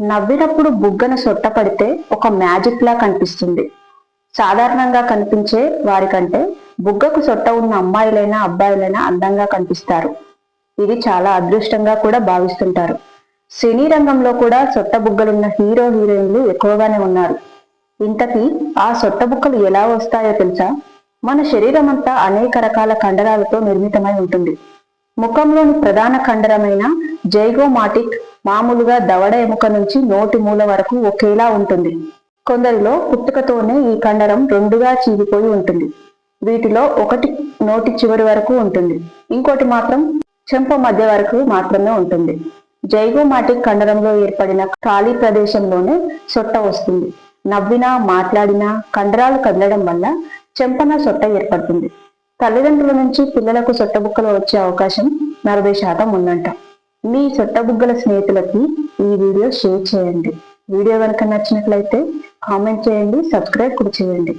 నవ్వినప్పుడు బుగ్గన సొట్టపడితే ఒక మ్యాజిక్ లా కనిపిస్తుంది. సాధారణంగా కనిపించే వారికంటే బుగ్గకు సొట్ట ఉన్న అమ్మాయిలైనా అబ్బాయిలైనా అందంగా కనిపిస్తారు. ఇది చాలా అదృష్టంగా కూడా భావిస్తుంటారు. సినీ రంగంలో కూడా సొట్ట బుగ్గలున్న హీరో హీరోయిన్లు ఎక్కువగానే ఉన్నారు. ఇంతకీ ఆ సొట్ట బుక్కలు ఎలా వస్తాయో తెలుసా? మన శరీరం అంతా అనేక రకాల కండరాలతో నిర్మితమై ఉంటుంది. ముఖంలోని ప్రధాన కండరమైన జైగోమాటిక్ మామూలుగా దవడ ఎముక నుంచి నోటి మూల వరకు ఒకేలా ఉంటుంది. కొందరిలో పుట్టుకతోనే ఈ కండరం రెండుగా చీలిపోయి ఉంటుంది. వీటిలో ఒకటి నోటి చివరి వరకు ఉంటుంది. ఇంకోటి మాత్రం చెంప మధ్య వరకు మాత్రమే ఉంటుంది. జైగోమాటిక్ కండరంలో ఏర్పడిన ఖాళీ ప్రదేశంలోనే సొట్ట వస్తుంది. నవ్వినా మాట్లాడినా కండరాలు కదలడం వల్ల చెంపన సొట్ట ఏర్పడుతుంది. తల్లిదండ్రుల నుంచి పిల్లలకు సొట్టబుక్కలు వచ్చే అవకాశం నలభై శాతం ఉందంట. మీ చుట్టబుగ్గల స్నేహితులకి ఈ వీడియో షేర్ చేయండి. వీడియో కనుక నచ్చినట్లయితే కామెంట్ చేయండి సబ్స్క్రైబ్ కూడా చేయండి.